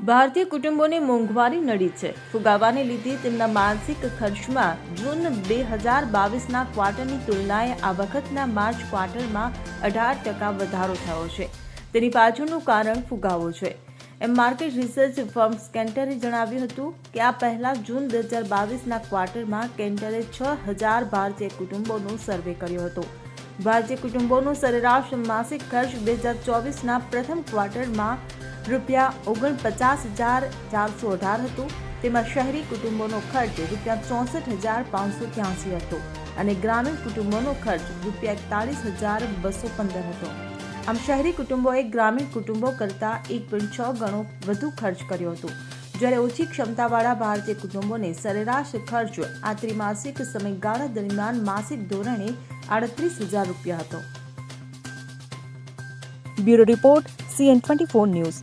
ભારતીય કુટુંબોને મોંઘવારી નડી છે. ફુગાવાને લીધે તેમના માનસિક ખર્ચમાં જૂન બે હજાર બાવીસના ક્વાર્ટરની તુલનાએ આ વખતના માર્ચ ક્વાર્ટરમાં અઢાર ટકા વધારો થયો છે. તેની પાછળનું કારણ ફુગાવો છે. એમ માર્કેટ રિસર્ચ ફર્મ કેન્ટરે જણાવ્યું હતું કે આ પહેલા જૂન બે હજાર બાવીસના ક્વાર્ટરમાં કેન્ટરે છ હજાર ભારતીય કુટુંબોનો સર્વે કર્યો હતો. ભારતીય કુટુંબોનો સરેરાશ માસિક ખર્ચ બે હજાર ચોવીસના પ્રથમ ક્વાર્ટરમાં રૂપિયા ઓગણપચાસ હજાર ચારસો અઢાર હતો. તેમાં શહેરી કુટુંબોનો ખર્ચ રૂપિયા ચોસઠ હજાર પાંચસો ત્યાસી હતો અને ગ્રામીણ કુટુંબોનો ખર્ચ રૂપિયા એકતાલીસ હજાર બસો પંદર હતો. આમ શહેરી કુટુંબોએ ગ્રામીણ કુટુંબો કરતાં એક પોઈન્ટ છ ગણો વધુ ખર્ચ કર્યો હતો. જ્યારે ઓછી ક્ષમતાવાળા ભારતીય કુટુંબોને સરેરાશ ખર્ચ આ ત્રિમાસિક સમયગાળા દરમિયાન માસિક ધોરણે આડત્રીસ હજાર રૂપિયા હતો. Bureau report, CN twenty four news.